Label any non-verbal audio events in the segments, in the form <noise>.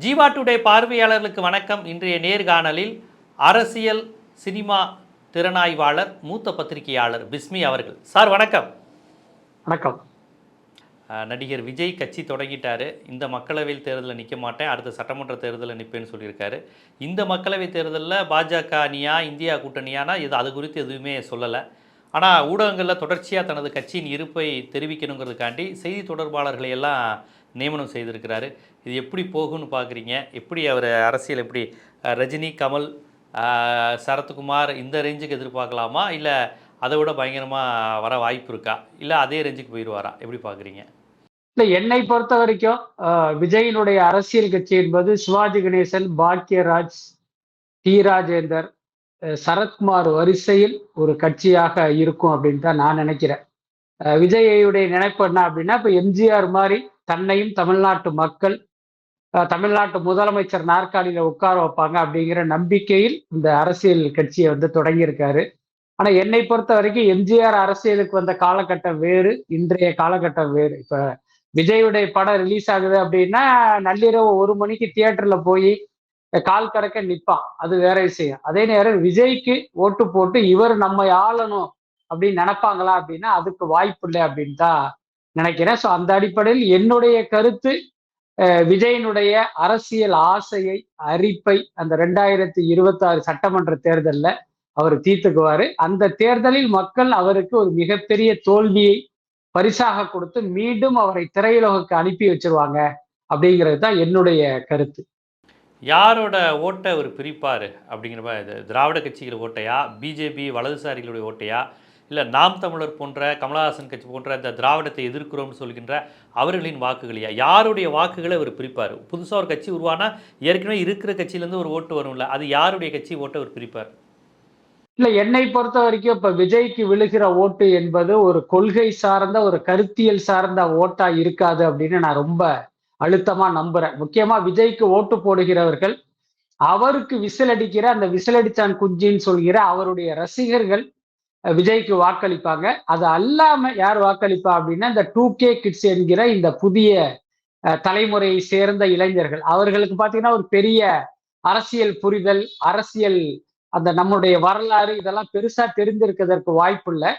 Jeeva today பார்வையாளர்களுக்கு வணக்கம். இன்றைய நேர்காணலில் அரசியல் சினிமா திறனாய்வாளர் மூத்த பத்திரிகையாளர் பிஸ்மி அவர்கள். சார் வணக்கம். வணக்கம். நடிகர் விஜய் கட்சி தொடங்கிட்டாரு. இந்த மக்களவையில் தேர்தலில் நிற்க மாட்டேன். அடுத்த சட்டமன்ற தேர்தலில் நிற்பேன்னு சொல்லியிருக்காரு. இந்த மக்களவைத் தேர்தலில் பாஜக அணியா இந்தியா கூட்டணியானா இது அது குறித்து எதுவுமே சொல்லலை. ஆனால் ஊடகங்களில் தொடர்ச்சியாக தனது கட்சியின் இருப்பை தெரிவிக்கணுங்கிறதுக்காண்டி செய்தி தொடர்பாளர்களை எல்லாம் நியமனம் செய்திருக்கிறாரு. இது எப்படி போகும்னு பார்க்குறீங்க. எப்படி அவர் அரசியல் எப்படி ரஜினி கமல் சரத்குமார் இந்த ரேஞ்சுக்கு எதிர்பார்க்கலாமா? இல்லை அதை விட பயங்கரமாக வர வாய்ப்பு இருக்கா? இல்லை அதே ரேஞ்சுக்கு போயிடுவாரா? எப்படி பார்க்குறீங்க? இல்லை என்னை பொறுத்த வரைக்கும் விஜயினுடைய அரசியல் கட்சி என்பது சிவாஜி கணேசன் பாக்யராஜ் டி ராஜேந்தர் சரத்குமார் வரிசையில் ஒரு கட்சியாக இருக்கும் அப்படின்னு தான் நான் நினைக்கிறேன். அஹ், விஜய்யுடைய நினைப்பு என்ன அப்படின்னா இப்போ எம்ஜிஆர் மாதிரி தன்னையும் தமிழ்நாட்டு மக்கள் தமிழ்நாட்டு முதலமைச்சர் நாற்காலியில உட்கார வைப்பாங்க அப்படிங்கிற நம்பிக்கையில் இந்த அரசியல் கட்சியை வந்து தொடங்கியிருக்காரு. ஆனா என்னை பொறுத்த வரைக்கும் எம்ஜிஆர் அரசியலுக்கு வந்த காலகட்டம் வேறு இன்றைய காலகட்டம் வேறு. இப்ப விஜயுடைய படம் ரிலீஸ் ஆகுது அப்படின்னா நள்ளிரவு ஒரு மணிக்கு தியேட்டர்ல போய் கால் கறக்க நிற்பான் அது வேற விஷயம். அதே நேரம் விஜய்க்கு ஓட்டு போட்டு இவர் நம்மை ஆளணும் அப்படின்னு நினைப்பாங்களா அப்படின்னா அதுக்கு வாய்ப்பு இல்லை அப்படின்னு தான் நினைக்கிறேன். ஸோ அந்த அடிப்படையில் என்னுடைய கருத்து அஹ், விஜயனுடைய அரசியல் ஆசையை அரிப்பை அந்த ரெண்டாயிரத்தி இருபத்தி ஆறு சட்டமன்ற தேர்தல்ல அவர் தீர்த்துக்குவாரு. அந்த தேர்தலில் மக்கள் அவருக்கு ஒரு மிகப்பெரிய தோல்வியை பரிசாக கொடுத்து மீண்டும் அவரை திரையுலகுக்கு அனுப்பி வச்சிருவாங்க அப்படிங்கிறது தான் என்னுடைய கருத்து. யாரோட ஓட்டை அவர் பிரிப்பார் அப்படிங்கிற மாதிரி திராவிட கட்சிகள் ஓட்டையா பிஜேபி வலதுசாரிகளுடைய ஓட்டையா இல்லை நாம் தமிழர் போன்ற கமலஹாசன் கட்சி போன்ற இந்த திராவிடத்தை எதிர்க்கிறோம்னு சொல்கின்ற அவர்களின் வாக்குகளையா யாருடைய வாக்குகளை அவர் பிரிப்பார்? புதுசாக ஒரு கட்சி உருவானா? ஏற்கனவே இருக்கிற கட்சியிலேருந்து ஒரு ஓட்டு வரும்ல அது யாருடைய கட்சி ஓட்டை அவர் பிரிப்பார்? இல்ல என்னை பொறுத்த வரைக்கும் இப்ப விஜய்க்கு விழுகிற ஓட்டு என்பது ஒரு கொள்கை சார்ந்த ஒரு கருத்தியல் சார்ந்த ஓட்டா இருக்காது அப்படின்னு நான் ரொம்ப அழுத்தமா நம்புறேன். முக்கியமா விஜய்க்கு ஓட்டு போடுகிறவர்கள் அவருக்கு விசிலடிக்கிற அந்த விசிலடிச்சான் குஞ்சின்னு சொல்கிற அவருடைய ரசிகர்கள் விஜய்க்கு வாக்களிப்பாங்க. அது அல்லாம யார் வாக்களிப்பா அப்படின்னா இந்த டூ கே கிட்ஸ் என்கிற இந்த புதிய தலைமுறையை சேர்ந்த இளைஞர்கள். அவர்களுக்கு பாத்தீங்கன்னா ஒரு பெரிய அரசியல் புரிதல் அரசியல் அந்த நம்முடைய வரலாறு இதெல்லாம் பெருசா தெரிந்திருக்கிறதற்கு வாய்ப்பு இல்லை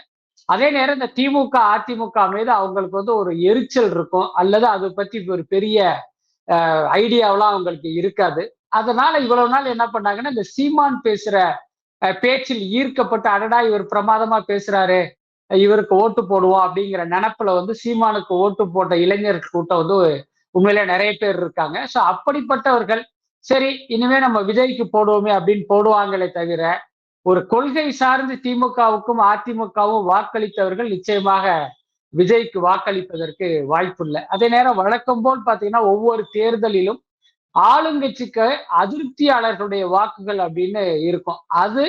அதே நேரம் இந்த திமுக அதிமுக மீது அவங்களுக்கு வந்து ஒரு எரிச்சல் இருக்கும். அல்லது அதை பத்தி ஒரு பெரிய ஐடியாவெல்லாம் அவங்களுக்கு இருக்காது. அதனால இவ்வளவு நாள் என்ன பண்ணாங்கன்னா இந்த சீமான் பேசுற பேச்சில் ஈர்க்கப்பட்டு அடடா இவர் பிரமாதமா பேசுறாரு. இவருக்கு ஓட்டு போடுவோம் அப்படிங்கிற நினப்புல வந்து சீமானுக்கு ஓட்டு போட்ட இளைஞர் கூட்டம் வந்து உண்மையிலே நிறைய பேர் இருக்காங்க. ஸோ அப்படிப்பட்டவர்கள் சரி இனிமே நம்ம விஜய்க்கு போடுவோமே அப்படின்னு போடுவாங்களே தவிர ஒரு கொள்கை சார்ந்து திமுகவுக்கும் அதிமுகவும் வாக்களித்தவர்கள் நிச்சயமாக விஜய்க்கு வாக்களிப்பதற்கு வாய்ப்பு இல்லை. அதே நேரம் வழக்கம் போல் பாத்தீங்கன்னா ஒவ்வொரு தேர்தலிலும் ஆளுங்கட்சிக்கு அதிருப்தியாளர்களுடைய வாக்குகள் அப்படின்னு இருக்கும். அது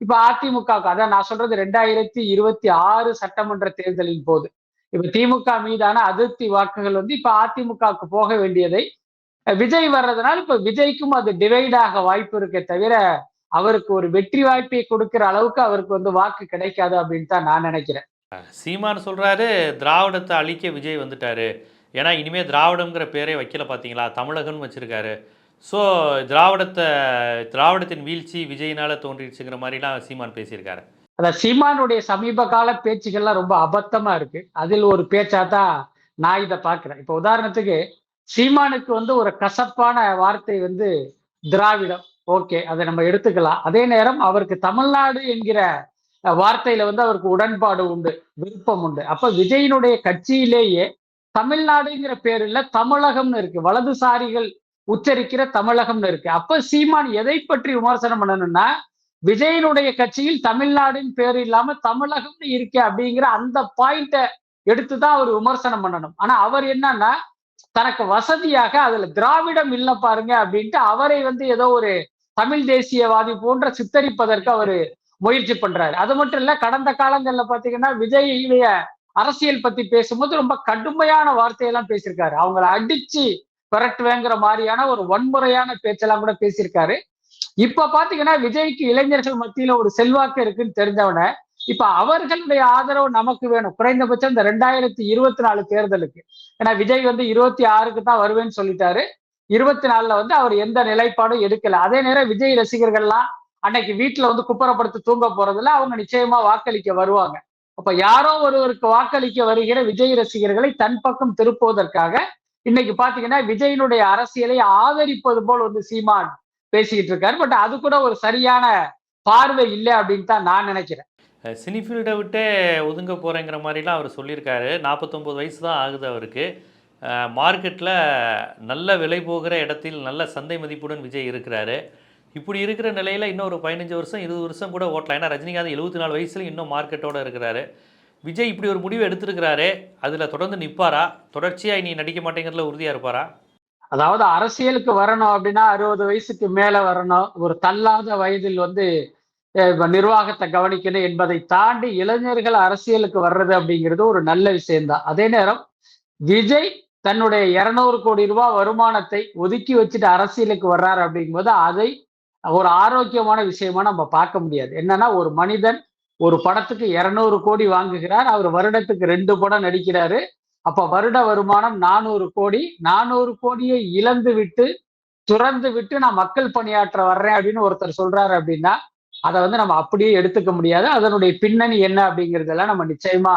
இப்ப அதிமுகவுக்கு அதான் நான் சொல்றது ரெண்டாயிரத்தி இருபத்தி ஆறு சட்டமன்ற தேர்தலின் போது. இப்ப திமுக மீதான அதிருப்தி வாக்குகள் வந்து இப்ப அதிமுகவுக்கு போக வேண்டியதை விஜய் வர்றதுனால இப்ப விஜய்க்கும் அது டிவைடாக வாய்ப்பு இருக்கே தவிர அவருக்கு ஒரு வெற்றி வாய்ப்பை கொடுக்கிற அளவுக்கு அவருக்கு வந்து வாக்கு கிடைக்காது அப்படின்னு தான் நான் நினைக்கிறேன். சீமான் சொல்றாரு திராவிடத்தை அழிக்க விஜய் வந்துட்டாரு. ஏன்னா இனிமேல் திராவிடங்கிற பேரே வைக்கல பார்த்தீங்களா தமிழகம்னு வச்சுருக்காரு. ஸோ திராவிடத்தை திராவிடத்தின் வீழ்ச்சி விஜயினால் தோன்றிடுச்சுங்கிற மாதிரிலாம் சீமான் பேசியிருக்காரு. அதான் சீமானுடைய சமீப கால பேச்சுக்கள்லாம் ரொம்ப அபத்தமாக இருக்கு. அதில் ஒரு பேச்சா தான் நான் இதை பார்க்குறேன். இப்போ உதாரணத்துக்கு சீமானுக்கு வந்து ஒரு கசப்பான வார்த்தை வந்து திராவிடம். ஓகே அதை நம்ம எடுத்துக்கலாம். அதே நேரம் அவருக்கு தமிழ்நாடு என்கிற வார்த்தையில வந்து அவருக்கு உடன்பாடு உண்டு விருப்பம் உண்டு. அப்ப விஜயினுடைய கட்சியிலேயே தமிழ்நாடுங்கிற பேருல தமிழகம்னு இருக்கு. வலதுசாரிகள் உச்சரிக்கிற தமிழகம்னு இருக்கு. அப்ப சீமான் எதை பற்றி விமர்சனம் பண்ணணும்னா விஜயனுடைய கட்சியில் தமிழ்நாடுன்னு பேர் இல்லாம தமிழகம்னு இருக்கே அப்படிங்கிற அந்த பாயிண்ட எடுத்துதான் அவர் விமர்சனம் பண்ணணும். ஆனா அவர் என்னன்னா தனக்கு வசதியாக அதுல திராவிடம் இல்லை பாருங்க அப்படின்ட்டு அவரை வந்து ஏதோ ஒரு தமிழ் தேசியவாதி போன்ற சித்தரிப்பதற்கு அவர் முயற்சி பண்றாரு. அது மட்டும் இல்ல கடந்த காலங்கள்ல பாத்தீங்கன்னா விஜயுடைய அரசியல் பத்தி பேசும்போது ரொம்ப கடுமையான வார்த்தையெல்லாம் பேசியிருக்காரு. அவங்கள அடிச்சு விரட்டுவேங்கிற மாதிரியான ஒரு வன்முறையான பேச்செல்லாம் கூட பேசியிருக்காரு. இப்ப பாத்தீங்கன்னா விஜய்க்கு இளைஞர்கள் மத்தியில ஒரு செல்வாக்கு இருக்குன்னு தெரிஞ்சவன இப்ப அவர்களுடைய ஆதரவு நமக்கு வேணும். குறைந்தபட்சம் இந்த ரெண்டாயிரத்தி இருபத்தி நாலு தேர்தலுக்கு. ஏன்னா விஜய் வந்து இருபத்தி ஆறுக்கு தான் வருவேன்னு சொல்லிட்டாரு. இருபத்தி நாலுல வந்து அவர் எந்த நிலைப்பாடும் எடுக்கல. அதே நேரம் விஜய் ரசிகர்கள்லாம் அன்னைக்கு வீட்டுல வந்து குப்புறப்படுத்தி தூங்க போறதுல அவங்க நிச்சயமா வாக்களிக்க வருவாங்க. அப்ப யாரோ ஒருவருக்கு வாக்களிக்க வருகிற விஜய் ரசிகர்களை தன் பக்கம் திருப்புவதற்காக இன்னைக்கு பாத்தீங்கன்னா விஜயினுடைய அரசியலை ஆதரிப்பது போல் வந்து சீமான் பேசிக்கிட்டு இருக்காரு. பட் அது கூட ஒரு சரியான பார்வை இல்லை அப்படின்னு தான் நான் நினைக்கிறேன். சினிஃபீல்டை விட்டே ஒதுங்க போகிறேங்கிற மாதிரிலாம் அவர் சொல்லியிருக்காரு. நாற்பத்தொம்பது வயசு தான் ஆகுது அவருக்கு. மார்க்கெட்டில் நல்ல விலை போகிற இடத்தில் நல்ல சந்தை மதிப்புடன் விஜய் இருக்கிறாரு. இப்படி இருக்கிற நிலையில் இன்னும் ஒரு பதினஞ்சு வருஷம் இருபது வருஷம் கூட ஓட்டலாம். ஏன்னா ரஜினிகாந்த் எழுபத்தி நாலு வயசில் இன்னும் மார்க்கெட்டோட இருக்கிறாரு. விஜய் இப்படி ஒரு முடிவு எடுத்திருக்கிறாரு அதில் தொடர்ந்து நிற்பாரா தொடர்ச்சியாக இனி நடிக்க மாட்டேங்கிறதுல உறுதியாக இருப்பாரா? அதாவது அரசியலுக்கு வரணும் அப்படின்னா அறுபது வயசுக்கு மேலே வரணும். ஒரு தள்ளாத வயதில் வந்து நிர்வாகத்தை கவனிக்கணும் என்பதை தாண்டி இளைஞர்கள் அரசியலுக்கு வர்றது அப்படிங்கிறது ஒரு நல்ல விஷயம்தான். அதே நேரம் விஜய் தன்னுடைய இருநூறு கோடி ரூபாய் வருமானத்தை ஒதுக்கி வச்சுட்டு அரசியலுக்கு வர்றாரு அப்படிங்கும்போது அதை ஒரு ஆரோக்கியமான விஷயமா நம்ம பார்க்க முடியாது. என்னன்னா ஒரு மனிதன் ஒரு படத்துக்கு இருநூறு கோடி வாங்குகிறார். அவர் வருடத்துக்கு ரெண்டு படம் நடிக்கிறாரு. அப்ப வருட வருமானம் நானூறு கோடி. நானூறு கோடியை இழந்து விட்டு துறந்து விட்டு நான் மக்கள் பணியாற்ற வர்றேன் அப்படின்னு ஒருத்தர் சொல்றாரு அப்படின்னா அதை வந்து நம்ம அப்படியே எடுத்துக்க முடியாது. அதனுடைய பின்னணி என்ன அப்படிங்கிறதெல்லாம் நம்ம நிச்சயமா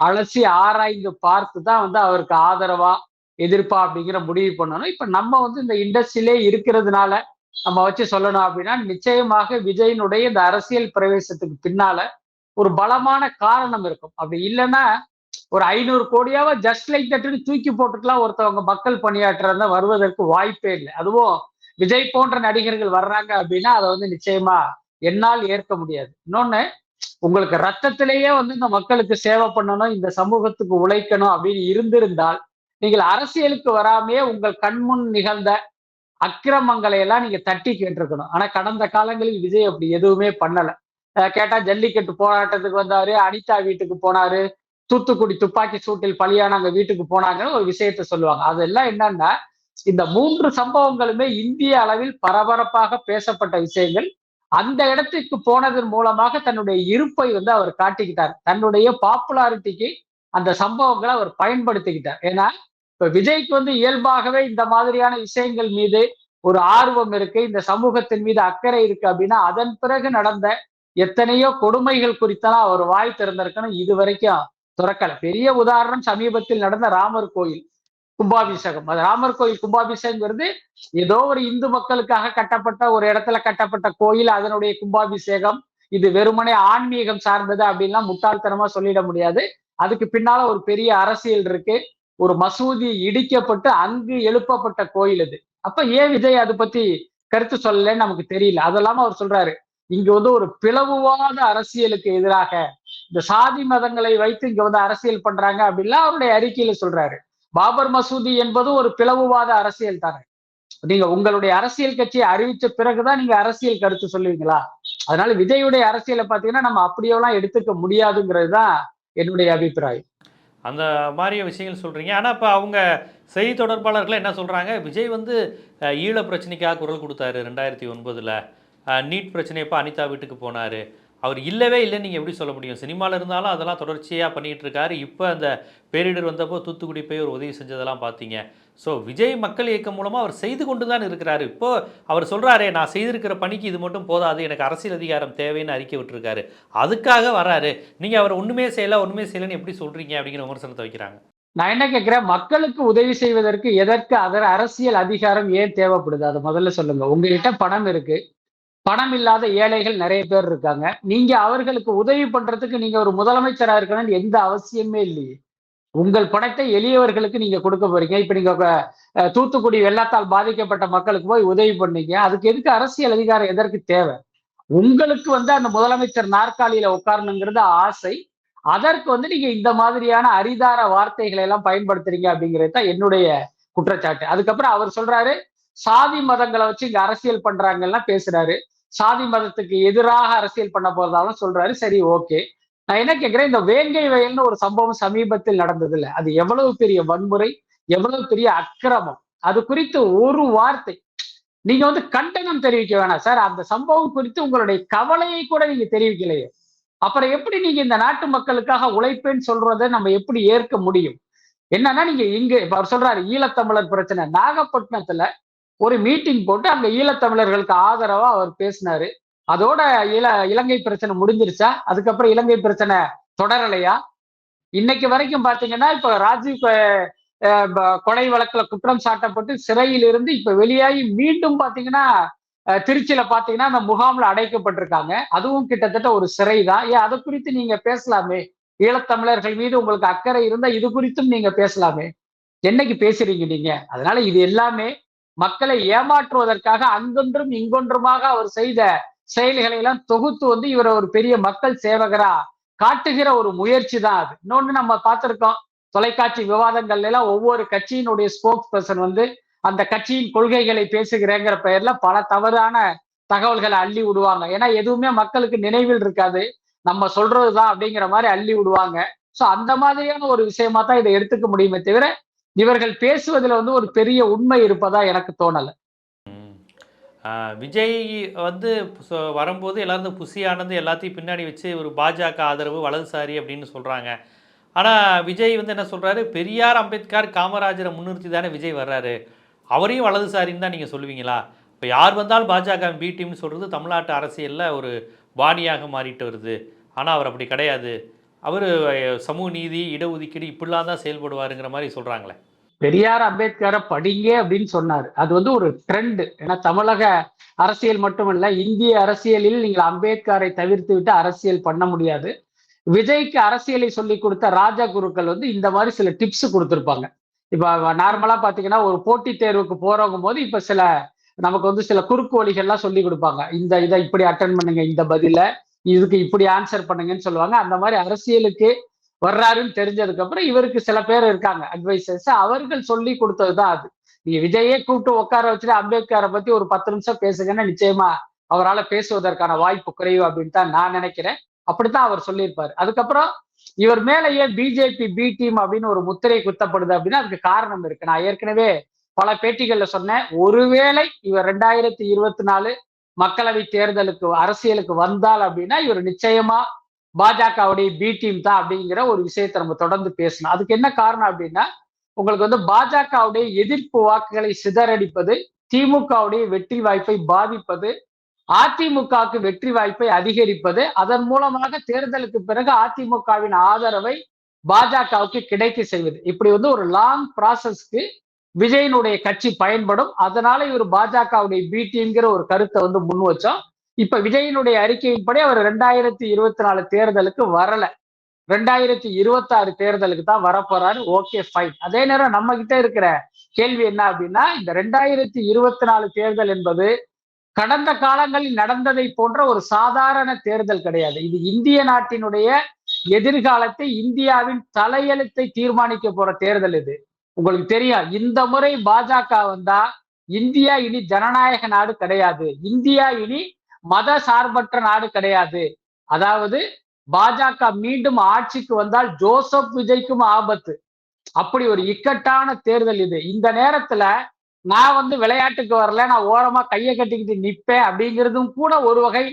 அலசி ஆராய்ந்து பார்த்து தான் வந்து அவருக்கு ஆதரவா எதிர்ப்பா அப்படிங்கிற முடிவு பண்ணணும். இப்ப நம்ம வந்து இந்த இண்டஸ்ட்ரியிலே இருக்கிறதுனால நம்ம வச்சு சொல்லணும் அப்படின்னா நிச்சயமாக விஜயனுடைய இந்த அரசியல் பிரவேசத்துக்கு பின்னால ஒரு பலமான காரணம் இருக்கும். அப்படி இல்லைன்னா ஒரு ஐநூறு கோடியாவ ஜஸ்ட் லைக் தட்டுன்னு தூக்கி போட்டுக்கலாம் ஒருத்தவங்க மக்கள் பணியாற்றுறத வருவதற்கு வாய்ப்பே இல்லை. அதுவும் விஜய் போன்ற நடிகர்கள் வர்றாங்க அப்படின்னா அதை வந்து நிச்சயமா என்னால் ஏற்க முடியாது. இன்னொன்னு உங்களுக்கு ரத்தத்திலேயே வந்து இந்த மக்களுக்கு சேவை பண்ணணும் இந்த சமூகத்துக்கு உழைக்கணும் அப்படின்னு இருந்திருந்தால் நீங்கள் அரசியலுக்கு வராமையே உங்கள் கண்முன் நிகழ்ந்த அக்கிரமங்களை எல்லாம் நீங்க தட்டி கேட்டிருக்கணும். ஆனா கடந்த காலங்களில் விஜய் அப்படி எதுவுமே பண்ணல. கேட்டா ஜல்லிக்கட்டு போராட்டத்துக்கு வந்தாரு அனிதா வீட்டுக்கு போனாரு தூத்துக்குடி துப்பாக்கி சூட்டில் பலியானவங்க வீட்டுக்கு போனாங்கன்னு ஒரு விஷயத்த சொல்லுவாங்க. அதெல்லாம் என்னன்னா இந்த மூன்று சம்பவங்களுமே இந்திய அளவில் பரபரப்பாக பேசப்பட்ட விஷயங்கள். அந்த இடத்துக்கு போனதன் மூலமாக தன்னுடைய இருப்பை வந்து அவர் காட்டிக்கிட்டார். தன்னுடைய பாப்புலாரிட்டிக்கு அந்த சம்பவங்களை அவர் பயன்படுத்திக்கிட்டார். ஏன்னா இப்ப விஜய்க்கு வந்து இயல்பாகவே இந்த மாதிரியான விஷயங்கள் மீது ஒரு ஆர்வம் இருக்கு. இந்த சமூகத்தின் மீது அக்கறை இருக்கு அப்படின்னா அதன் பிறகு நடந்த எத்தனையோ கொடுமைகள் குறித்தெல்லாம் அவர் வாய் திறந்திருக்கணும். இது வரைக்கும் துறக்கல. பெரிய உதாரணம் சமீபத்தில் நடந்த ராமர் கோயில் கும்பாபிஷேகம். அது ராமர் கோயில் கும்பாபிஷேகங்கிறது ஏதோ ஒரு இந்து மக்களுக்காக கட்டப்பட்ட ஒரு இடத்துல கட்டப்பட்ட கோயில். அதனுடைய கும்பாபிஷேகம் இது வெறுமனே ஆன்மீகம் சார்ந்தது அப்படின்லாம் முட்டாள்தனமா சொல்லிட முடியாது. அதுக்கு பின்னால ஒரு பெரிய அரசியல் இருக்கு. ஒரு மசூதி இடிக்கப்பட்டு அங்கு எழுப்பப்பட்ட கோயில் இது அப்ப ஏன் விஜய் அதை பத்தி கருத்து சொல்லலன்னு நமக்கு தெரியல. அதெல்லாம அவர் சொல்றாரு இங்க வந்து ஒரு பிளவுவாத அரசியலுக்கு எதிராக இந்த சாதி மதங்களை வைத்து இங்க வந்து அரசியல் பண்றாங்க அப்படின்லாம் அவருடைய அறிக்கையில சொல்றாரு. பாபர் மசூதி என்பது ஒரு பிளவுவாத அரசியல் தானே. நீங்க உங்களுடைய அரசியல் கட்சியை அறிவிச்ச பிறகுதான் நீங்க அரசியல் கருத்து சொல்லுவீங்களா? அதனால விஜயுடைய அரசியலை பாத்தீங்கன்னா நம்ம அப்படியெல்லாம் எடுத்துக்க முடியாதுங்கிறது தான் என்னுடைய அபிப்பிராயம். அந்த மாதிரி விஷயங்கள் சொல்கிறீங்க ஆனால் இப்போ அவங்க செய்தி தொடர்பாளர்கள் என்ன சொல்கிறாங்க விஜய் வந்து ஈழ பிரச்சனைக்காக குரல் கொடுத்தாரு ரெண்டாயிரத்தி ஒன்பதில். நீட் பிரச்சனையப்போ அனிதா வீட்டுக்கு போனார். அவர் இல்லவே இல்லைன்னு நீங்கள் எப்படி சொல்ல முடியும்? சினிமாவில் இருந்தாலும் அதெல்லாம் தொடர்ச்சியாக பண்ணிகிட்டு இருக்காரு. இப்போ அந்த பேரிடர் வந்தப்போ தூத்துக்குடி போய் ஒரு உதவி செஞ்சதெல்லாம் பார்த்தீங்க. ஸோ விஜய் மக்கள் இயக்கம் மூலமாக அவர் செய்து கொண்டு தான் இருக்கிறாரு. இப்போது அவர் சொல்கிறாரே நான் செய்திருக்கிற பணிக்கு இது மட்டும் போதாது எனக்கு அரசியல் அதிகாரம் தேவைன்னு அறிக்கை விட்டுருக்காரு. அதுக்காக வராரு. நீங்கள் அவர் ஒன்றுமே செய்யலை ஒன்றுமே செய்யலைன்னு எப்படி சொல்கிறீங்க அப்படிங்கிற விமர்சனத்தை வைக்கிறாங்க. நான் என்ன கேட்குறேன்? மக்களுக்கு உதவி செய்வதற்கு எதற்கு அதர் அரசியல் அதிகாரம் ஏன் தேவைப்படுது? அதை முதல்ல சொல்லுங்க. உங்ககிட்ட பணம் இருக்கு. பணம் இல்லாத ஏழைகள் நிறைய பேர் இருக்காங்க. நீங்க அவர்களுக்கு உதவி பண்றதுக்கு நீங்க ஒரு முதலமைச்சராக இருக்கணும்னு எந்த அவசியமே இல்லையே. உங்கள் பணத்தை எளியவர்களுக்கு நீங்க கொடுக்க போறீங்க. இப்ப நீங்க தூத்துக்குடி வெள்ளத்தால் பாதிக்கப்பட்ட மக்களுக்கு போய் உதவி பண்ணீங்க. அதுக்கு எதுக்கு அரசியல் அதிகாரம் எதற்கு தேவை? உங்களுக்கு வந்து அந்த முதலமைச்சர் நாற்காலியில உட்காரணுங்கிறது ஆசை. அதற்கு வந்து நீங்க இந்த மாதிரியான அரிதார வார்த்தைகளை எல்லாம் பயன்படுத்துறீங்க அப்படிங்கிறது தான் என்னுடைய குற்றச்சாட்டு. அதுக்கப்புறம் அவர் சொல்றாரு சாதி மதங்களை வச்சு இங்க அரசியல் பண்றாங்கலாம் பேசுறாரு. சாதி மதத்துக்கு எதிராக அரசியல் பண்ண போறதாலும் சொல்றாரு. சரி ஓகே. நான் என்ன கேட்கிறேன் இந்த வேங்கை வயல்னு ஒரு சம்பவம் சமீபத்தில் நடந்தது அது எவ்வளவு பெரிய வன்முறை எவ்வளவு பெரிய அக்கிரமம்? அது குறித்து ஒரு வார்த்தை நீங்க வந்து கண்டனம் தெரிவிக்க வேணாம். சார் அந்த சம்பவம் குறித்து உங்களுடைய கவலையை கூட நீங்க தெரிவிக்கலையே. அப்புறம் எப்படி நீங்க இந்த நாட்டு மக்களுக்காக உழைப்பேன்னு சொல்றதை நம்ம எப்படி ஏற்க முடியும்? என்னன்னா நீங்க இங்க இப்ப அவர் சொல்றாரு ஈழத்தமிழர் பிரச்சனை. நாகப்பட்டினத்துல ஒரு மீட்டிங் போட்டு அங்க ஈழத்தமிழர்களுக்கு ஆதரவா அவர் பேசினாரு. அதோட இல இலங்கை பிரச்சனை முடிஞ்சிருச்சா? அதுக்கப்புறம் இலங்கை பிரச்சனை தொடரலையா? இன்னைக்கு வரைக்கும் பாத்தீங்கன்னா இப்ப ராஜீவ் கொலை வழக்குல குற்றம் சாட்டப்பட்டு சிறையில் இருந்து இப்ப வெளியாகி மீண்டும் பாத்தீங்கன்னா திருச்சியில பாத்தீங்கன்னா அந்த முகாம்ல அடைக்கப்பட்டிருக்காங்க. அதுவும் கிட்டத்தட்ட ஒரு சிறை தான் ஏன் அதை குறித்து நீங்க பேசலாமே? ஈழத்தமிழர்கள் மீது உங்களுக்கு அக்கறை இருந்தா இது குறித்தும் நீங்க பேசலாமே? என்னைக்கு பேசுறீங்க நீங்க? அதனால இது எல்லாமே மக்களை ஏமாற்றுவதற்காக அங்கொன்றும் இங்கொன்றுமாக அவர் செய்த செயல்களை எல்லாம் தொகுத்து வந்து இவரை ஒரு பெரிய மக்கள் சேவகரா காட்டுகிற ஒரு முயற்சி தான் அது. இன்னொன்னு நம்ம பார்த்திருக்கோம் தொலைக்காட்சி விவாதங்கள்ல எல்லாம் ஒவ்வொரு கட்சியினுடைய ஸ்போக்ஸ் பர்சன் வந்து அந்த கட்சியின் கொள்கைகளை பேசுகிறேங்கிற பெயர்ல பல தவறான தகவல்களை அள்ளி விடுவாங்க. ஏன்னா எதுவுமே மக்களுக்கு நினைவில் இருக்காது. நம்ம சொல்றதுதான் அப்படிங்கிற மாதிரி அள்ளி விடுவாங்க. சோ அந்த மாதிரியான ஒரு விஷயமா தான் இதை எடுத்துக்க முடியுமே தவிர இவர்கள் பேசுவதில் வந்து ஒரு பெரிய உண்மை இருப்பதா எனக்கு தோணல. விஜய் வந்து வரும்போது எல்லாரும் இந்த எல்லாத்தையும் பின்னாடி வச்சு ஒரு பாஜக ஆதரவு வலதுசாரி அப்படின்னு சொல்கிறாங்க ஆனால் விஜய் வந்து என்ன சொல்கிறாரு பெரியார் அம்பேத்கர் காமராஜரை முன்னிறுத்தி தானே விஜய் வர்றாரு. அவரையும் வலதுசாரின்னு தான் நீங்கள் சொல்லுவீங்களா? இப்போ யார் வந்தாலும் பாஜக பி டீம்னு சொல்கிறது தமிழ்நாட்டு அரசியலில் ஒரு பாணியாக மாறிட்டு வருது. ஆனால் அவர் அப்படி கிடையாது. அவர் சமூக நீதி இடஒதுக்கீடு இப்படிலாம் தான் செயல்படுவாருங்கிற மாதிரி சொல்கிறாங்களே பெரியார் அம்பேத்கரை படிங்க அப்படின்னு சொன்னாரு. அது வந்து ஒரு ட்ரெண்ட் ஏன்னா தமிழக அரசியல் மட்டுமல்ல இந்திய அரசியலில் நீங்கள் அம்பேத்கரை தவிர்த்து விட்டு அரசியல் பண்ண முடியாது. விஜய்க்கு அரசியலை சொல்லி கொடுத்த ராஜா குருக்கள் வந்து இந்த மாதிரி சில டிப்ஸ் கொடுத்துருப்பாங்க. இப்ப நார்மலா பாத்தீங்கன்னா ஒரு போட்டித் தேர்வுக்கு போறவங்க போது இப்ப சில நமக்கு வந்து சில குறுக்கு வழிகள்லாம் சொல்லி கொடுப்பாங்க. இந்த இதை இப்படி அட்டன் பண்ணுங்க இந்த பதில இதுக்கு இப்படி ஆன்சர் பண்ணுங்கன்னு சொல்லுவாங்க. அந்த மாதிரி அரசியலுக்கு வர்றாருன்னு தெரிஞ்சதுக்கு அப்புறம் இவருக்கு சில பேர் இருக்காங்க அட்வைசர்ஸ் அவர்கள் சொல்லி கொடுத்ததுதான் அது. நீங்க விஜயே கூப்பிட்டு உட்கார வச்சுட்டு அம்பேத்கரை பத்தி ஒரு பத்து நிமிஷம் பேசுங்கன்னா நிச்சயமா அவரால் பேசுவதற்கான வாய்ப்பு குறைவு அப்படின்னு தான் நான் நினைக்கிறேன். அப்படித்தான் அவர் சொல்லியிருப்பாரு. அதுக்கப்புறம் இவர் மேலேயே பிஜேபி பி டீம் அப்படின்னு ஒரு முத்திரை குத்தப்படுது அப்படின்னா அதுக்கு காரணம் இருக்கு. நான் ஏற்கனவே பல பேட்டிகள்ல சொன்னேன். ஒருவேளை இவர் ரெண்டாயிரத்தி இருபத்தி நாலு மக்களவை தேர்தலுக்கு அரசியலுக்கு வந்தால் அப்படின்னா இவர் நிச்சயமா பாஜகவுடைய பி டீம் தான் அப்படிங்கிற ஒரு விஷயத்தை நம்ம தொடர்ந்து பேசணும். அதுக்கு என்ன காரணம் அப்படின்னா உங்களுக்கு வந்து பாஜகவுடைய எதிர்ப்பு வாக்குகளை சிதறடிப்பது திமுகவுடைய வெற்றி வாய்ப்பை பாதிப்பது அதிமுகவுக்கு வெற்றி வாய்ப்பை அதிகரிப்பது அதன் மூலமாக தேர்தலுக்கு பிறகு அதிமுகவின் ஆதரவை பாஜகவுக்கு கிடைக்க செய்வது. இப்படி வந்து ஒரு லாங் ப்ராசஸ்க்கு விஜயனுடைய கட்சி பயன்படும். அதனால இவர் பாஜகவுடைய பி ஒரு கருத்தை வந்து முன் வச்சோம். இப்ப விஜயனுடைய அறிக்கையின்படி அவர் ரெண்டாயிரத்தி இருபத்தி நாலு தேர்தலுக்கு வரல. ரெண்டாயிரத்தி இருபத்தி ஆறு தேர்தலுக்கு தான் வரப்போறாரு. ஓகே ஃபைன் அதே நேரம் நம்ம கிட்ட இருக்கிற கேள்வி என்ன அப்படின்னா இந்த ரெண்டாயிரத்தி இருபத்தி நாலு தேர்தல் என்பது கடந்த காலங்களில் நடந்ததை போன்ற ஒரு சாதாரண தேர்தல் கிடையாது. இது இந்திய நாட்டினுடைய எதிர்காலத்தை இந்தியாவின் தலையெழுத்தை தீர்மானிக்க போற தேர்தல் இது. உங்களுக்கு தெரியும் இந்த முறை பாஜக வந்தா இந்தியா இனி ஜனநாயக நாடு கிடையாது. இந்தியா இனி மத சார்பற்ற நாடு கிடையாது. அதாவது பாஜக மீண்டும் ஆட்சிக்கு வந்தால் ஜோசப் விஜய்க்கும் ஆபத்து. அப்படி ஒரு இக்கட்டான தேர்தல் இது. இந்த நேரத்துல நான் வந்து விளையாட்டுக்கு வரல நான் ஓரமா கையை கட்டிக்கிட்டு நிப்பேன் அப்படிங்கிறதும் கூட ஒரு வகை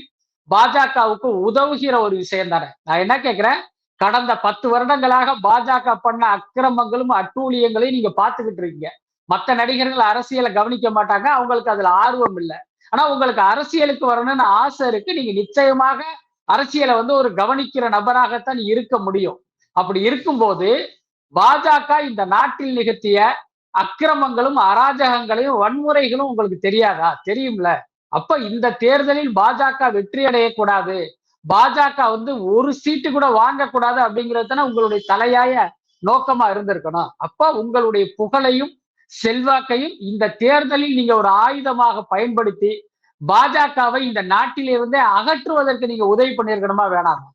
பாஜகவுக்கு உதவுகிற ஒரு விஷயம் தானே. நான் என்ன கேட்கிறேன் கடந்த பத்து வருடங்களாக பாஜக பண்ண அக்கிரமங்களும் அட்டூழியங்களையும் நீங்க பார்த்துக்கிட்டு இருக்கீங்க. மற்ற நடிகர்கள் அரசியலை கவனிக்க மாட்டாங்க அவங்களுக்கு அதுல ஆர்வம் இல்லை. ஆனா உங்களுக்கு அரசியலுக்கு வரணும்னு ஆசை இருக்கு. நீங்க நிச்சயமாக அரசியலை வந்து ஒரு கவனிக்கிற நபராகத்தான் இருக்க முடியும். அப்படி இருக்கும்போது பாஜக இந்த நாட்டில் நிகழ்த்திய அக்கிரமங்களும் அராஜகங்களையும் வன்முறைகளும் உங்களுக்கு தெரியாதா? தெரியும்ல. அப்ப இந்த தேர்தலில் பாஜக வெற்றி அடையக்கூடாது. பாஜக வந்து ஒரு சீட்டு கூட வாங்கக்கூடாது அப்படிங்கிறது தானே உங்களுடைய தலையாய நோக்கமா இருந்திருக்கணும். அப்ப உங்களுடைய புகழையும் செல்வாக்கையும் இந்த தேர்தலில் நீங்க ஒரு ஆயுதமாக பயன்படுத்தி பாஜகவை இந்த நாட்டிலிருந்தே அகற்றுவதற்கு நீங்க உதவி பண்ணிருக்கணுமா வேணாமா?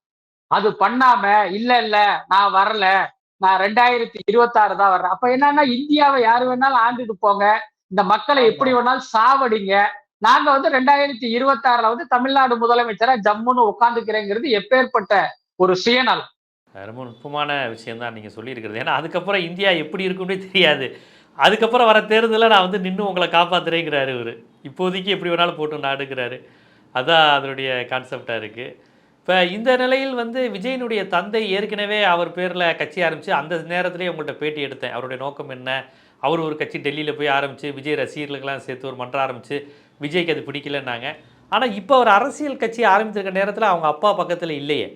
அது பண்ணாம இல்ல இல்ல நான் வரல நான் ரெண்டாயிரத்தி இருபத்தி ஆறு தான் வர்றேன். அப்ப என்னன்னா இந்தியாவை யாரு வேணாலும் ஆண்டுட்டு போங்க. இந்த மக்களை எப்படி வேணாலும் சாவடிங்க. நாங்க வந்து ரெண்டாயிரத்தி இருபத்தி ஆறுல வந்து தமிழ்நாடு முதலமைச்சரா ஜம்முன்னு உட்காந்துக்கிறேங்கிறது எப்பேற்பட்ட ஒரு சுயநலம். ரொம்ப நுட்பமான விஷயம்தான் நீங்கள் சொல்லியிருக்கிறது. ஏன்னா அதுக்கப்புறம் இந்தியா எப்படி இருக்குன்னே தெரியாது. அதுக்கப்புறம் வர தேர்தலில் நான் வந்து நின்று உங்களை காப்பாற்றுறேங்கிறாரு இவர். இப்போதைக்கு எப்படி வேணாலும் போட்டு நாடுங்கிறாரு. அதான் அதனுடைய கான்செப்டாக இருக்குது இப்போ இந்த நிலையில் வந்து விஜயனுடைய தந்தை ஏற்கனவே அவர் பேரில் கட்சி ஆரம்பித்து அந்த நேரத்திலேயே உங்கள்கிட்ட பேட்டி எடுத்தேன். அவருடைய நோக்கம் என்ன? அவர் ஒரு கட்சி டெல்லியில் போய் ஆரம்பித்து விஜய் ரசிகர்களுக்கெல்லாம் சேர்த்து ஒரு மன்றம் ஆரம்பித்து விஜய்க்கு அது பிடிக்கலன்னாங்க. ஆனால் இப்போ அவர் அரசியல் கட்சி ஆரம்பித்திருக்க நேரத்தில் அவங்க அப்பா பக்கத்தில் இல்லையே.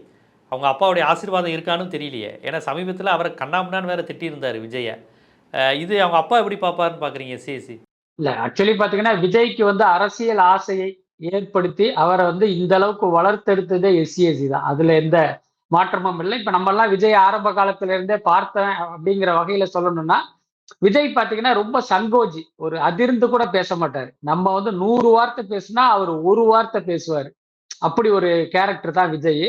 அவங்க அப்பாவுடைய ஆசீர்வாதம் இருக்கான்னு தெரியலையே. ஏன்னா சமீபத்தில் அவரை கண்ணாமண்ணான்னு வேற திட்டியிருந்தார் விஜயை. இது அவங்க அப்பா எப்படி பார்ப்பாருன்னு பார்க்குறீங்க சிஎஸ்சி இல்ல ஆக்சுவலி பாத்தீங்கன்னா விஜய்க்கு வந்து அரசியல் ஆசையை ஏற்படுத்தி அவரை வந்து இந்த அளவுக்கு வளர்த்தெடுத்ததே எஸ்சிஎஸ்சி தான். அதுல எந்த மாற்றமும் இல்லை. இப்ப நம்ம எல்லாம் விஜய் ஆரம்ப காலத்துல இருந்தே பார்த்தேன் அப்படிங்கிற வகையில சொல்லணும்னா விஜய் பாத்தீங்கன்னா ரொம்ப சங்கோஜி. ஒரு அதிர்ந்து கூட பேச மாட்டாரு. நம்ம வந்து நூறு வார்த்தை பேசுனா அவர் ஒரு வார்த்தை பேசுவார். அப்படி ஒரு கேரக்டர் தான் விஜய்.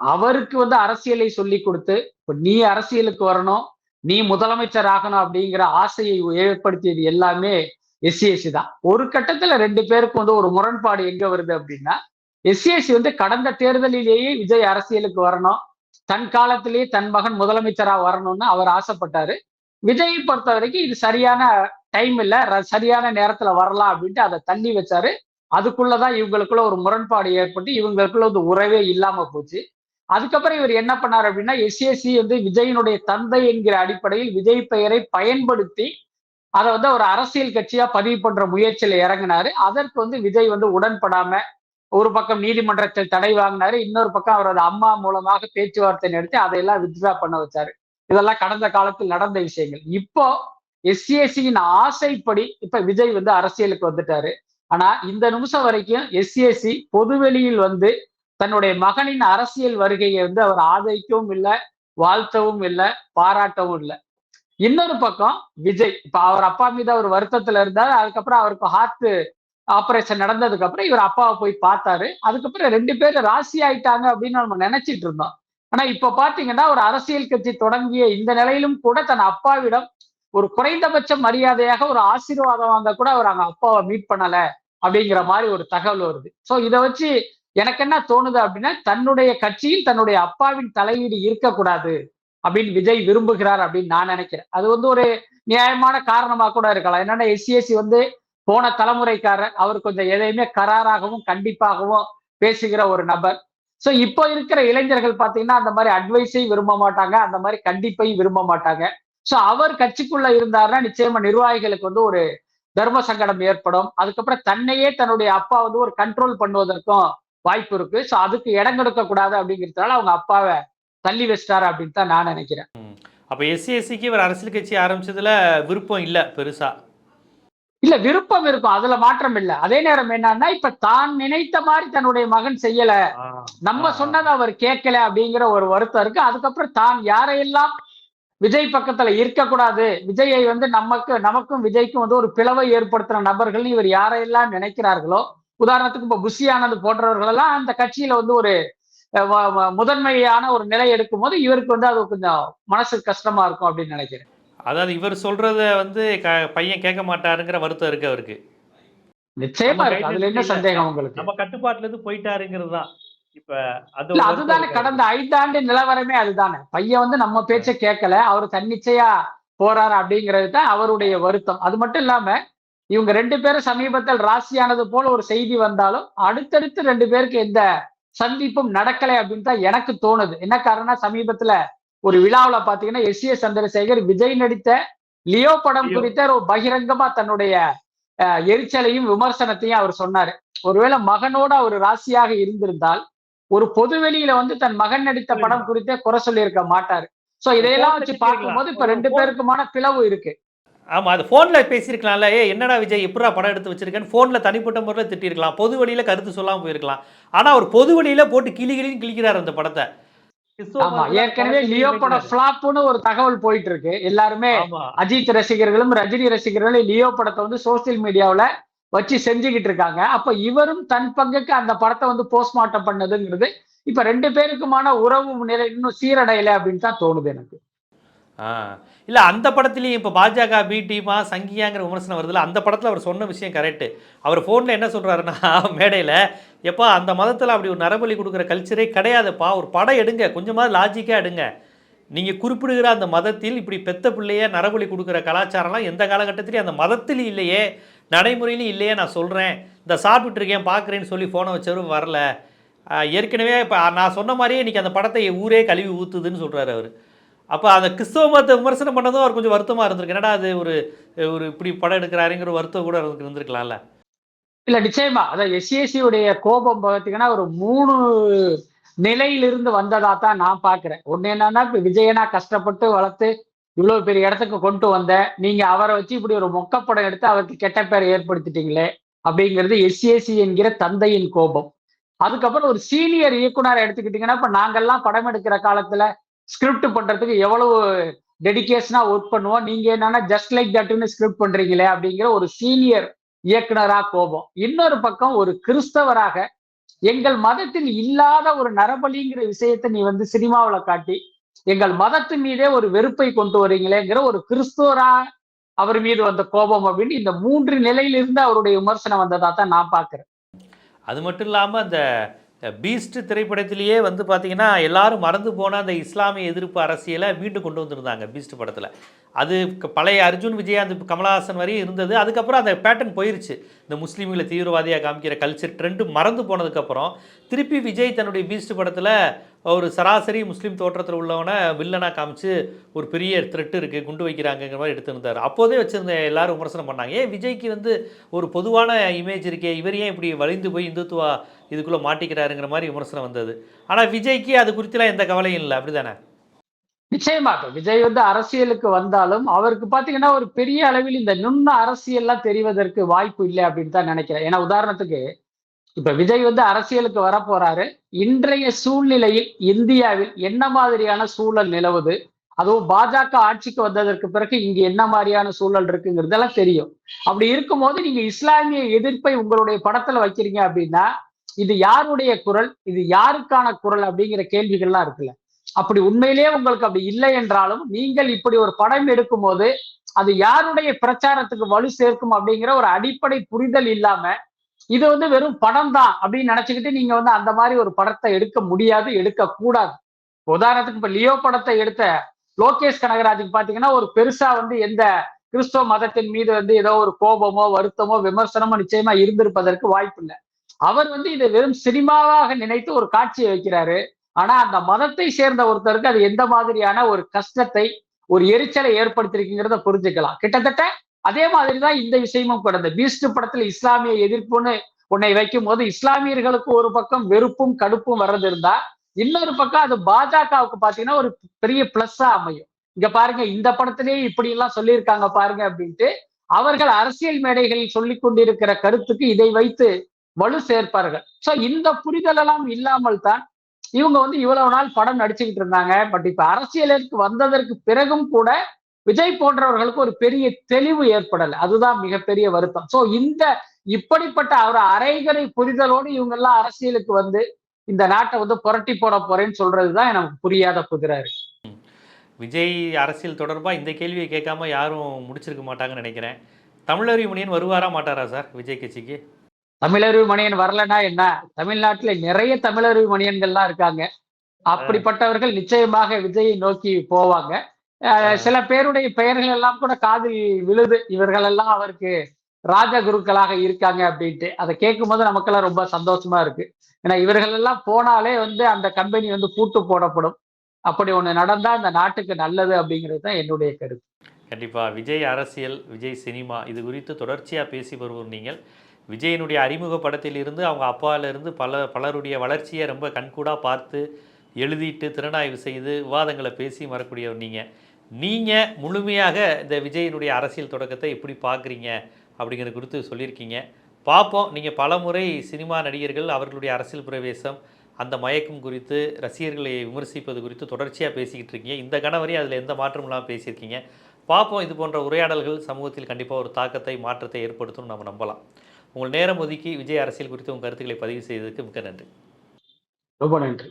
அவருக்கு வந்து அரசியலை சொல்லி கொடுத்து இப்ப நீ அரசியலுக்கு வரணும் நீ முதலமைச்சர் ஆகணும் அப்படிங்கிற ஆசையை ஏற்படுத்தியது எல்லாமே எஸ்சிஎஸ்சி தான். ஒரு கட்டத்துல ரெண்டு பேருக்கு வந்து ஒரு முரண்பாடு எங்க வருது அப்படின்னா எஸ்சிஎஸ்சி வந்து கடந்த தேர்தலிலேயே விஜய் அரசியலுக்கு வரணும் தன் காலத்திலேயே தன் மகன் முதலமைச்சரா வரணும்னு அவர் ஆசைப்பட்டாரு. விஜயை பொறுத்த வரைக்கும் இது சரியான டைம் இல்ல ர- சரியான நேரத்துல வரலாம் அப்படின்ட்டு அதை தள்ளி வச்சாரு. அதுக்குள்ளதான் இவங்களுக்குள்ள ஒரு முரண்பாடு ஏற்பட்டு இவங்களுக்குள்ள வந்து உறவே இல்லாம போச்சு. அதுக்கப்புறம் இவர் என்ன பண்ணார் அப்படின்னா எஸ்எஸ்சி வந்து விஜயனுடைய தந்தை என்கிற அடிப்படையில் விஜய் பெயரை பயன்படுத்தி அதை வந்து ஒரு அரசியல் கட்சியா பதிவு பண்ற முயற்சியில இறங்கினாரு. அதற்கு வந்து விஜய் வந்து உடன்படாம ஒரு பக்கம் நீதிமன்றத்தில் தடை வாங்கினாரு. இன்னொரு பக்கம் அவரது அம்மா மூலமாக பேச்சுவார்த்தை நடத்தி அதையெல்லாம் வித்ரா பண்ண வச்சாரு. இதெல்லாம் கடந்த காலத்தில் நடந்த விஷயங்கள். இப்போ எஸ்சிஎஸ்சியின் ஆசைப்படி இப்ப விஜய் வந்து அரசியலுக்கு வந்துட்டாரு. ஆனா இந்த நிமிஷம் வரைக்கும் எஸ்சிஎஸ்சி பொதுவெளியில் வந்து தன்னுடைய மகனின் அரசியல் வருகையை வந்து அவர் ஆதரிக்கவும் இல்லை வாழ்த்தவும் இல்லை பாராட்டவும் இல்லை. இன்னொரு பக்கம் விஜய். இப்ப அவர் அப்பா மீது அவர் வருத்தத்துல இருந்தார். அதுக்கப்புறம் அவருக்கு ஹார்ட் ஆபரேஷன் நடந்ததுக்கு அப்புறம் இவர் அப்பாவை போய் பார்த்தாரு. அதுக்கப்புறம் ரெண்டு பேரும் ராசி ஆயிட்டாங்க அப்படின்னு நம்ம நினைச்சிட்டு இருந்தோம். ஆனா இப்ப பாத்தீங்கன்னா ஒரு அரசியல் கட்சி தொடங்கிய இந்த நிலையிலும் கூட தன் அப்பாவிடம் ஒரு குறைந்தபட்ச மரியாதையாக ஒரு ஆசீர்வாதம் வாங்க கூட அவர் அவங்க அப்பாவை மீட் பண்ணல அப்படிங்கிற மாதிரி ஒரு தகவல் வருது. சோ இதை வச்சு எனக்கு என்ன தோணுது அப்படின்னா தன்னுடைய கட்சியில் தன்னுடைய அப்பாவின் தலையீடு இருக்கக்கூடாது அப்படின்னு விஜய் விரும்புகிறார் அப்படின்னு நான் நினைக்கிறேன். அது வந்து ஒரு நியாயமான காரணமா கூட இருக்கலாம். என்னன்னா எஸ்சிஎஸ்சி வந்து போன தலைமுறைக்காரர். அவர் கொஞ்சம் எதையுமே கராராகவும் கண்டிப்பாகவும் பேசுகிற ஒரு நபர். சோ இப்போ இருக்கிற இளைஞர்கள் பாத்தீங்கன்னா அந்த மாதிரி அட்வைஸையும் விரும்ப மாட்டாங்க. அந்த மாதிரி கண்டிப்பையும் விரும்ப மாட்டாங்க. சோ அவர் கட்சிக்குள்ள இருந்தாருன்னா நிச்சயமா நிர்வாகிகளுக்கு வந்து ஒரு தர்ம சங்கடம் ஏற்படும். அதுக்கப்புறம் தன்னையே தன்னுடைய அப்பா வந்து ஒரு கண்ட்ரோல் பண்ணுவதற்கும் வாய்ப்பு இருக்கு. சோ அதுக்கு இடம் கொடுக்க கூடாது அப்படிங்கிறதுனால அவங்க அப்பாவை தள்ளி வச்சிட்டாரு அப்படின்னு தான் நான் நினைக்கிறேன். அப்போ எஸ்சிஎஸ்சிக்கு இவர் அரசியல் கட்சி ஆரம்பிச்சதுல விருப்பம் இல்லை பெருசா? இல்ல விருப்பம் இருக்கும். அதுல மாற்றம் இல்ல. அதே நேரம் என்னன்னா இப்ப தான் நினைத்த மாதிரி தன்னுடைய மகன் செய்யல. நம்ம. சொன்னதை அவர் கேட்கல அப்படிங்கிற ஒரு வருத்தம் இருக்கு. அதுக்கப்புறம் தான் யாரையெல்லாம் விஜய் பக்கத்துல இருக்கக்கூடாது விஜயை வந்து நமக்கு நமக்கும் விஜய்க்கும் வந்து ஒரு பிளவை ஏற்படுத்துற நபர்கள் இவர் யாரையெல்லாம் நினைக்கிறார்களோ உதாரணத்துக்கு இப்ப புஷி ஆனது போன்றவர்கள் எல்லாம் அந்த கட்சியில வந்து ஒரு முதன்மையான ஒரு நிலை எடுக்கும் போது இவருக்கு வந்து அது கொஞ்சம் மனசுக்கு கஷ்டமா இருக்கும் அப்படின்னு நினைக்கிறேன். அதாவது இவர் சொல்றத வந்து பையன் கேட்க மாட்டாருங்கிற வருத்தம் இருக்கு அவருக்கு. நிச்சயமா இருக்கு. அதுல என்ன. சந்தேகம் உங்களுக்கு? நம்ம கட்டுப்பாட்டுல இருந்து போயிட்டாருங்கிறது தான். இப்ப அது அதுதானே. கடந்த ஐந்தாண்டு நிலவரமே அதுதானே. பையன் வந்து நம்ம பேச்ச கேட்கல அவர் தன்னிச்சையா போறாரு அப்படிங்கிறது தான் அவருடைய வருத்தம். அது மட்டும் இல்லாம இவங்க ரெண்டு பேரும் சமீபத்தில் ராசியானது போல ஒரு செய்தி வந்தாலும் அடுத்தடுத்து ரெண்டு பேருக்கு எந்த சந்திப்பும் நடக்கலை அப்படின்னு தான் எனக்கு தோணுது. என்ன காரணம் சமீபத்துல ஒரு விழாவுல பாத்தீங்கன்னா எஸ். ஏ. சந்திரசேகர் விஜய் நடித்த லியோ படம். குறித்த ஒரு பகிரங்கமா தன்னுடைய அஹ், எரிச்சலையும் விமர்சனத்தையும் அவர் சொன்னாரு. ஒருவேளை மகனோட அவர் ராசியாக இருந்திருந்தால் ஒரு பொதுவெளியில வந்து தன் மகன் நடித்த படம் குறித்தே குறை சொல்லியிருக்க மாட்டாரு. சோ இதையெல்லாம் வச்சு பார்க்கும்போது இப்ப ரெண்டு பேருக்குமான பிளவு இருக்கு. ஆமா அது ஃபோன்ல பேசியிருக்கலாம்ல. ஏ என்னடா விஜய் எப்படா படம் எடுத்து வச்சிருக்கேன்னு ஃபோன்ல தனிப்பட்ட முறையில் திட்டிருக்கலாம் பொது வழியில கருத்து சொல்லாம போயிருக்கலாம். ஆனா அவர் பொது வழியில போட்டு கிளி கிளின்னு கிழிக்கிறார் அந்த படத்தை. ஆமா ஏற்கனவே லியோ படம் ஃபிளாப்னு ஒரு தகவல் போயிட்டு இருக்கு எல்லாருமே அஜித் ரசிகர்களும் ரஜினி ரசிகர்களும் லியோ படத்தை வந்து சோசியல் மீடியாவுல வச்சு செஞ்சுக்கிட்டு இருக்காங்க. அப்ப இவரும் தன் பங்குக்கு அந்த படத்தை வந்து போஸ்ட்மார்ட்டம் பண்ணதுங்கிறது இப்ப ரெண்டு பேருக்குமான உறவு நிலை இன்னும் சீரடையல அப்படின்னு தான் தோணுது எனக்கு. ஆ. இல்லை அந்த படத்துலேயும் இப்போ பாஜக பி டீமா சங்கியாங்கிற விமர்சனம் வருதுல்ல அந்த படத்தில் அவர் சொன்ன விஷயம் கரெக்டு அவர் ஃபோனில் என்ன சொல்கிறாருன்னா <laughs> மேடையில் எப்பா அந்த மதத்தில் அப்படி ஒரு நரபலி கொடுக்குற கல்ச்சரே கிடையாதுப்பா ஒரு படம் எடுங்க கொஞ்சமாவது லாஜிக்காக எடுங்க. நீங்கள் குறிப்பிடுகிற அந்த மதத்தில் இப்படி பெத்த பிள்ளைய நரபலி கொடுக்குற கலாச்சாரம்லாம் எந்த காலகட்டத்திலையும் அந்த மதத்திலையும் இல்லையே நடைமுறையிலையும் இல்லையே நான் சொல்கிறேன் இந்த சாப்பிட்ருக்கேன் இருக்கேன் பார்க்குறேன்னு சொல்லி ஃபோனை வச்சவரும் வரல. ஏற்கனவே இப்போ நான் சொன்ன மாதிரியே இன்றைக்கி அந்த படத்தை ஊரே கழுவி ஊற்றுதுன்னு சொல்கிறாரு அவர். அப்போ அந்த கிறிஸ்தவ மதத்தை விமர்சனம் பண்ணதும் அவர் கொஞ்சம் வருத்தமாக இருந்திருக்கு. என்னடா அது ஒரு ஒரு இப்படி படம் எடுக்கிறாருங்கிற வருத்தம் கூட அவருக்கு இருந்திருக்கலாம்ல. இல்ல நிச்சயமா. அதான் எஸ்சிஎஸ்சியுடைய கோபம் பார்த்தீங்கன்னா ஒரு மூணு நிலையிலிருந்து வந்ததா தான் நான் பாக்குறேன் ஒன்னு என்னன்னா இப்போ விஜயனா கஷ்டப்பட்டு வளர்த்து இவ்வளவு பெரிய இடத்துக்கு கொண்டு வந்த நீங்க அவரை வச்சு இப்படி ஒரு மொக்கப்படம் எடுத்து அவருக்கு கெட்ட பேரை ஏற்படுத்திட்டீங்களே அப்படிங்கிறது எஸ்ஏசி என்கிற தந்தையின் கோபம். அதுக்கப்புறம் ஒரு சீனியர் இயக்குனர் எடுத்துக்கிட்டீங்கன்னா இப்ப நாங்கெல்லாம் படம் எடுக்கிற காலத்துல ஸ்கிரிப்ட் பண்றதுக்கு எவ்வளவு டெடிக்கேஷனா ஒர்க் பண்ணுவோம்? நீங்க என்னன்னா ஜஸ்ட் லைக் தட்னு ஸ்கிரிப்ட் பண்றீங்களே அப்படிங்கிற ஒரு சீனியர் இயக்குனரா கோபம். இன்னொரு பக்கம் ஒரு கிறிஸ்தவராக எங்கள் மதத்தில் இல்லாத ஒரு நரபலிங்கிற விஷயத்தை நீ வந்து சினிமாவில் காட்டி எங்கள் மதத்தின் மீதே ஒரு வெறுப்பை கொண்டு வரீங்களேங்கிற ஒரு கிறிஸ்துவரா அவர் மீது வந்த கோபம் அப்படின்னு இந்த மூன்று நிலையிலிருந்து அவருடைய விமர்சனம் வந்ததா தான் நான் பார்க்குறேன். அது மட்டும் இல்லாமல் அந்த பீஸ்ட் திரைப்படத்திலேயே வந்து பார்த்தீங்கன்னா எல்லாரும் மறந்து போன அந்த இஸ்லாமிய எதிர்ப்பு அரசியலை மீண்டும் கொண்டு வந்திருந்தாங்க பீஸ்ட் படத்தில். அது பழைய அர்ஜுன் விஜயகாந்த் கமலஹாசன் வரையும் இருந்தது. அதுக்கப்புறம் அந்த பேட்டர்ன் போயிருச்சு. இந்த முஸ்லீம்களை தீவிரவாதியாக காமிக்கிற கல்ச்சர் ட்ரெண்டு மறந்து போனதுக்கப்புறம் திருப்பி விஜய் தன்னுடைய பீஸ்ட் படத்தில் ஒரு சராசரி முஸ்லீம் தோற்றத்தில் உள்ளவனை வில்லனாக காமிச்சு ஒரு பெரிய த்ரெட்டு இருக்குது குண்டு வைக்கிறாங்கங்கிற மாதிரி எடுத்திருந்தார். அப்போதே வச்சுருந்த எல்லாரும் விமர்சனம் பண்ணாங்க. ஏன் விஜய்க்கு வந்து ஒரு பொதுவான இமேஜ் இருக்கே இவர் ஏன் இப்படி வலிந்து போய் இந்துத்துவா இதுக்குள்ளே மாட்டிக்கிறாருங்கிற மாதிரி விமர்சனம் வந்தது. ஆனால் விஜய்க்கு அது குறித்துலாம் எந்த கவலையும் இல்லை. அப்படிதானே? நிச்சயமாக. விஜய் வந்து அரசியலுக்கு வந்தாலும் அவருக்கு பாத்தீங்கன்னா ஒரு பெரிய அளவில் இந்த நுண்ண அரசியல்லாம் தெரிவதற்கு வாய்ப்பு இல்லை அப்படின்னு தான் நினைக்கிறேன். ஏன்னா உதாரணத்துக்கு இப்ப விஜய் வந்து அரசியலுக்கு வரப்போறாரு. போறாரு இன்றைய சூழ்நிலையில் இந்தியாவில் என்ன மாதிரியான சூழல் நிலவுது? அதுவும் பாஜக ஆட்சிக்கு வந்ததற்கு பிறகு இங்க என்ன மாதிரியான சூழல் இருக்குங்கிறதெல்லாம் தெரியும். அப்படி இருக்கும்போது நீங்க இஸ்லாமிய எதிர்ப்பை உங்களுடைய படத்துல வைக்கிறீங்க அப்படின்னா இது யாருடைய குரல்? இது யாருக்கான குரல்? அப்படிங்கிற கேள்விகள்லாம் இருக்குல்ல. அப்படி உண்மையிலேயே உங்களுக்கு அப்படி இல்லை என்றாலும் நீங்கள் இப்படி ஒரு படம் எடுக்கும்போது அது யாருடைய பிரச்சாரத்துக்கு வலு சேர்க்கும் அப்படிங்கிற ஒரு அடிப்படை புரிதல் இல்லாம இது வந்து வெறும் படம் தான் அப்படின்னு நினைச்சுக்கிட்டு நீங்க வந்து அந்த மாதிரி ஒரு படத்தை எடுக்க முடியாது எடுக்க கூடாது. உதாரணத்துக்கு இப்ப லியோ படத்தை எடுத்த லோகேஷ் கனகராஜுக்கு பாத்தீங்கன்னா ஒரு பெருசா வந்து எந்த கிறிஸ்தவ மதத்தின் மீது வந்து ஏதோ ஒரு கோபமோ வருத்தமோ விமர்சனமோ நிச்சயமா இருந்திருப்பதற்கு வாய்ப்பு இல்லை. அவர் வந்து இதை வெறும் சினிமாவாக நினைத்து ஒரு காட்சியை வைக்கிறாரு. ஆனா அந்த மதத்தை சேர்ந்த ஒருத்தருக்கு அது எந்த மாதிரியான ஒரு கஷ்டத்தை ஒரு எரிச்சலை ஏற்படுத்திருக்குங்கிறத புரிஞ்சுக்கலாம். கிட்டத்தட்ட அதே மாதிரிதான் இந்த விஷயமும் கூட. இந்த பீஸ்ட் படத்துல இஸ்லாமிய எதிர்ப்புன்னு உன்னை வைக்கும் போது இஸ்லாமியர்களுக்கு ஒரு பக்கம் வெறுப்பும் கடுப்பும் வர்றது இருந்தா இன்னொரு பக்கம் அது பாஜகவுக்கு பாத்தீங்கன்னா ஒரு பெரிய பிளஸ்ஸா அமையும். இங்க பாருங்க இந்த படத்திலேயே இப்படி எல்லாம் சொல்லியிருக்காங்க பாருங்க அப்படின்ட்டு அவர்கள் அரசியல் மேடைகளில் சொல்லிக் கொண்டிருக்கிற கருத்துக்கு இதை வைத்து வலு சேர்ப்பார்கள். சோ இந்த புரிதல் எல்லாம் இல்லாமல் தான் இவங்க வந்து இவ்வளவு நாள் படம் நடிச்சுக்கிட்டு இருந்தாங்க. பட் இப்ப அரசியலுக்கு வந்ததற்கு பிறகும் கூட விஜய் போன்றவர்களுக்கு ஒரு பெரிய தெளிவு ஏற்படல. அதுதான் மிகப்பெரிய வருத்தம். சோ இந்த இப்படிப்பட்ட ஒரு அரைகரை புரிதலோடு இவங்க எல்லாம் அரசியலுக்கு வந்து இந்த நாட்டை வந்து புரட்டி போட போறேன்னு சொல்றதுதான் எனக்கு புரியாத புதிரா இருக்கு விஜய் அரசியல் தொடர்பாக இந்த கேள்வியை கேட்காம யாரும் முடிச்சிருக்க மாட்டாங்கன்னு நினைக்கிறேன். தமிழறிவு மணியன் வருவாரா மாட்டாரா சார் விஜய் கட்சிக்கு? தமிழறிவு மணியன் வரலன்னா என்ன? தமிழ்நாட்டுல நிறைய தமிழறிவு மணியன்கள்லாம் இருக்காங்க அப்படிப்பட்டவர்கள் நிச்சயமாக விஜயை நோக்கி போவாங்க. சில பேருடைய பெயர்கள் எல்லாம் கூட காதில் விழுது. இவர்கள் எல்லாம் அவருக்கு ராஜகுருக்களாக இருக்காங்க அப்படின்ட்டு. அதை கேட்கும் போது நமக்கெல்லாம் ரொம்ப சந்தோஷமா இருக்கு. ஏன்னா இவர்கள் எல்லாம் போனாலே வந்து அந்த கம்பெனி வந்து பூட்டு போடப்படும். அப்படி ஒண்ணு நடந்தா இந்த நாட்டுக்கு நல்லது அப்படிங்கிறது தான் என்னுடைய கருத்து. கண்டிப்பாக விஜய் அரசியல் விஜய் சினிமா இது குறித்து தொடர்ச்சியாக பேசி வருவோம் நீங்கள். விஜயனுடைய அறிமுக படத்திலிருந்து அவங்க அப்பாவிலிருந்து பல பலருடைய வளர்ச்சியை ரொம்ப கண்கூடாக பார்த்து எழுதிட்டு திறனாய்வு செய்து விவாதங்களை பேசி வரக்கூடியவர் நீங்கள் நீங்கள் முழுமையாக இந்த விஜயினுடைய அரசியல் தொடக்கத்தை எப்படி பார்க்குறீங்க அப்படிங்கிறது குறித்து சொல்லியிருக்கீங்க. பார்ப்போம். நீங்கள் பல முறை சினிமா நடிகர்கள் அவர்களுடைய அரசியல் பிரவேசம் அந்த மயக்கம் குறித்து ரசிகர்களை விமர்சிப்பது குறித்து தொடர்ச்சியாக பேசிக்கிட்டு இருக்கீங்க. இந்த கணவரையும் அதில் எந்த மாற்றமும் இல்லாமல் பேசியிருக்கீங்க. பார்ப்போம். இது போன்ற உரையாடல்கள் சமூகத்தில் கண்டிப்பாக ஒரு தாக்கத்தை மாற்றத்தை ஏற்படுத்தும் நம்ம நம்பலாம். உங்கள் நேரம் ஒதுக்கி விஜய் அரசியல் குறித்து உங்கள் கருத்துக்களை பதிவு செய்ததுக்கு மிக்க நன்றி. ரொம்ப நன்றி.